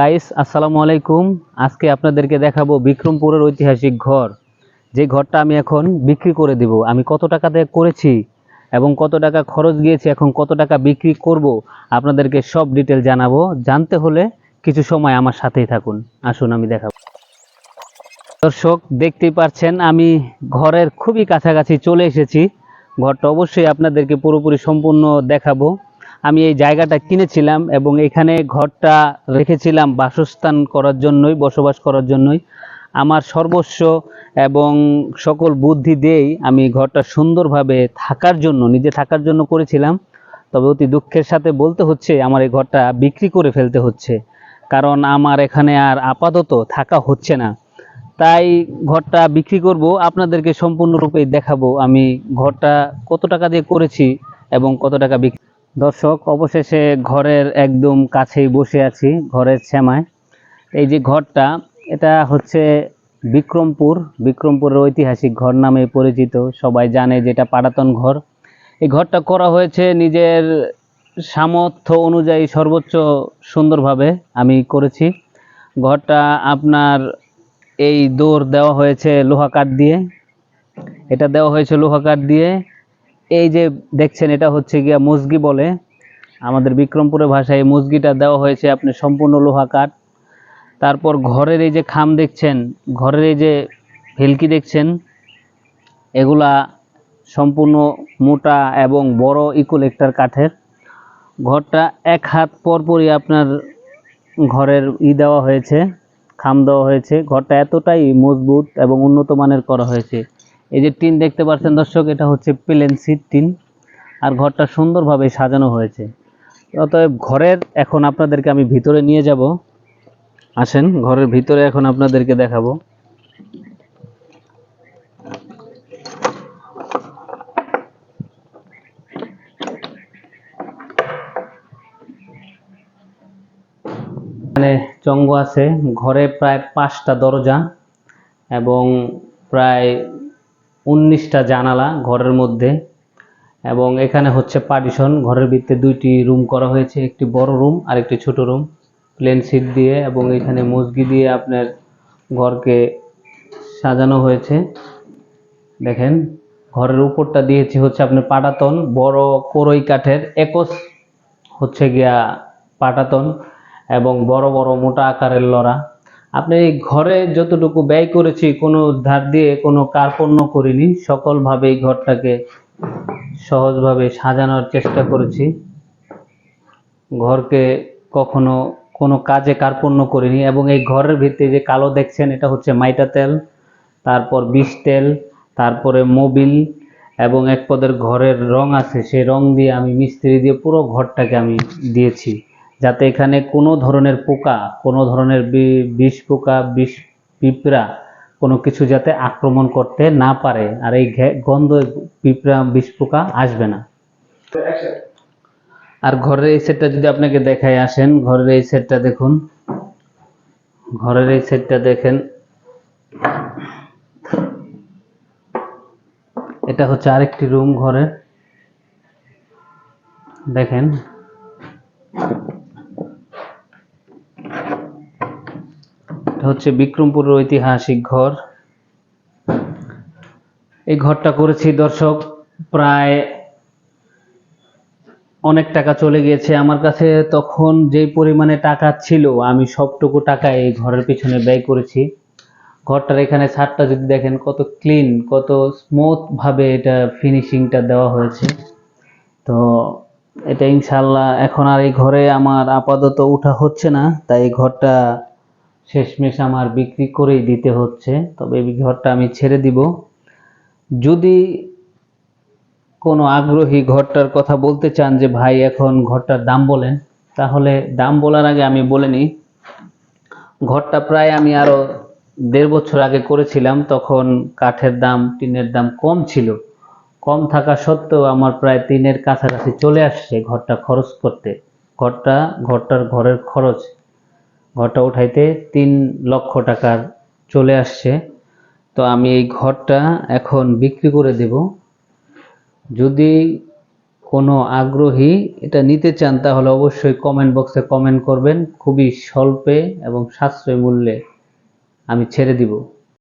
Guys আসসালামু আলাইকুম। আজকে আপনাদেরকে দেখাবো বিক্রমপুরের ঐতিহাসিক ঘর। যে ঘরটা আমি এখন বিক্রি করে দিব, আমি কত টাকা দিয়ে করেছি এবং কত টাকা খরচ গিয়েছে, এখন কত টাকা বিক্রি করব, আপনাদেরকে সব ডিটেল জানাব। জানতে হলে কিছু সময় আমার সাথেই থাকুন। আসুন, আমি দেখাবো। দর্শক, দেখতেই পাচ্ছেন, আমি ঘরের খুবই কাছাকাছি চলে এসেছি। ঘরটা অবশ্যই আপনাদেরকে পুরোপুরি সম্পূর্ণ দেখাবো। আমি এই জায়গাটা কিনেছিলাম এবং এখানে ঘরটা রেখেছিলাম বাসস্থান করার জন্যই, বসবাস করার জন্যই। আমার সর্বস্ব এবং সকল বুদ্ধি দিয়েই আমি ঘরটা সুন্দরভাবে থাকার জন্য, নিজে থাকার জন্য করেছিলাম। তবে অতি দুঃখের সাথে বলতে হচ্ছে, আমার এই ঘরটা বিক্রি করে ফেলতে হচ্ছে। কারণ আমার এখানে আর আপাতত থাকা হচ্ছে না। তাই ঘরটা বিক্রি করব, আপনাদেরকে সম্পূর্ণরূপে দেখাবো আমি ঘরটা কত টাকা দিয়ে করেছি এবং কত টাকা বিক্রি দর্শক, অবশেষে ঘরের একদম কাছেই বসে আছি, ঘরের শ্যামায় এই যে ঘরটা, এটা হচ্ছে বিক্রমপুর। বিক্রমপুরের ঐতিহাসিক ঘর নামে পরিচিত, সবাই জানে যেটা পাটাতন ঘর। এই ঘরটা করা হয়েছে নিজের সামর্থ্য অনুযায়ী সর্বোচ্চ সুন্দরভাবে আমি করেছি। ঘরটা আপনার এই দৌড় দেওয়া হয়েছে লোহা কাঠ দিয়ে। এটা দেওয়া হয়েছে লোহা কাঠ দিয়ে। এই যে দেখছেন, এটা হচ্ছে গিয়া মুসগি বলে। আমাদের বিক্রমপুরের ভাষায় মুসগিটা দেওয়া হয়েছে আপনি সম্পূর্ণ লোহা কাঠ। তারপর ঘরের এই যে খাম দেখছেন, ঘরের এই যে ভেলকি দেখছেন, এগুলা সম্পূর্ণ মোটা এবং বড় ইকুলেক্টার কাঠের। ঘরটা এক হাত পরপরই আপনার ঘরের ই দেওয়া হয়েছে, খাম দেওয়া হয়েছে। ঘরটা এতটাই মজবুত এবং উন্নত মানের করা হয়েছে। এই যে টিন দেখতে পাচ্ছেন দর্শক, এটা হচ্ছে প্লেন সিট টিন। আর ঘরটা সুন্দরভাবে সাজানো হয়েছে। অতএব ঘরের এখন আপনাদেরকে আমি ভিতরে নিয়ে যাব। আসেন, ঘরের ভিতরে এখন আপনাদেরকে দেখাবো। এখানে চঙ্গ আছে। ঘরে প্রায় পাঁচটা দরজা এবং প্রায় উনিশটা জানালা ঘরের মধ্যে এবং এখানে হচ্ছে পার্টিশন ঘরের ভিতরে দুইটি রুম করা হয়েছে, একটি বড় রুম আর একটি ছোট রুম প্লেন সিট দিয়ে এবং এখানে মসগি দিয়ে আপনার ঘরকে সাজানো হয়েছে। দেখেন, ঘরের উপরটা দিয়েছি হচ্ছে আপনার পাটাতন, বড় কোরই কাঠের একস হচ্ছে গিয়া পাটাতন এবং বড় বড় মোটা আকারের লড়া। আপনি এই ঘরে যতটুকু ব্যয় করেছি, কোনো ধার দিয়ে কোনো কার্পণ্য করিনি, সকলভাবে এই ঘরটাকে সহজভাবে সাজানোর চেষ্টা করেছি। ঘরকে কখনো কোনো কাজে কার্পণ্য করিনি এবং এই ঘরের ভিতরে যে কালো দেখছেন, এটা হচ্ছে মাইটা তেল, তারপর বিষ তেল, তারপরে মোবিল এবং এক পদের ঘরের রং আছে, সেই রং দিয়ে আমি মিস্ত্রি দিয়ে পুরো ঘরটাকে আমি দিয়েছি। যাতে এখানে কোনো ধরনের পোকা কোনো ধরনের বিষ পোকা বিষ পিঁপড়া কোনো কিছু যাতে আক্রমণ করতে না পারে আর এই গন্ধ পিঁপড়া বিষ পোকা আসবে না। আর ঘরের এই সেটটা যদি আপনাকে দেখায় আসেন ঘরের এই সেটটা দেখুন। ঘরের এই সেটটা দেখেন। এটা হচ্ছে আরেকটি রুম ঘরের। দেখেন। এটা হচ্ছে বিক্রমপুরের ঐতিহাসিক ঘর। এই ঘরটা করেছি দর্শক প্রায় অনেক টাকা চলে গিয়েছে। আমার কাছে তখন যেই পরিমাণে টাকা ছিল, আমি সবটুকু টাকা এই ঘরের পিছনে ব্যয় করেছি। ঘরটার এখানে ছাদটা যদি দেখেন, কত ক্লিন কত স্মুথ ভাবে এটা ফিনিশিংটা দেওয়া হয়েছে। তো এটা ইনশাল্লাহ এখন আর এই ঘরে আমার আপাতত উঠা হচ্ছে না, তাই ঘরটা শেষমেশ আমার বিক্রি করেই দিতে হচ্ছে, তবে এই ঘরটা আমি ছেড়ে দিব। যদি কোনো আগ্রহী ঘরটার কথা বলতে চান যে, ভাই, এখন ঘরটার দাম বলেন, তাহলে দাম বলার আগে আমি বলে নিই, ঘরটা প্রায় আমি আরও দেড় বছর আগে করেছিলাম, তখন কাঠের দাম, টিনের দাম কম ছিল। কম থাকা সত্ত্বেও আমার প্রায় তিনের কাছাকাছি চলে আসছে ঘরটা খরচ করতে। ঘরটা, ঘরটার ঘরের খরচ। ঘরটা উঠাইতে তিন লক্ষ টাকার চলে আসছে। তো আমি এই ঘরটা এখন বিক্রি করে দেব। যদি কোনো আগ্রহী এটা নিতে চান, তাহলে অবশ্যই কমেন্ট বক্সে কমেন্ট করবেন। খুবই স্বল্পে এবং সাশ্রয় মূল্যে আমি ছেড়ে দিব।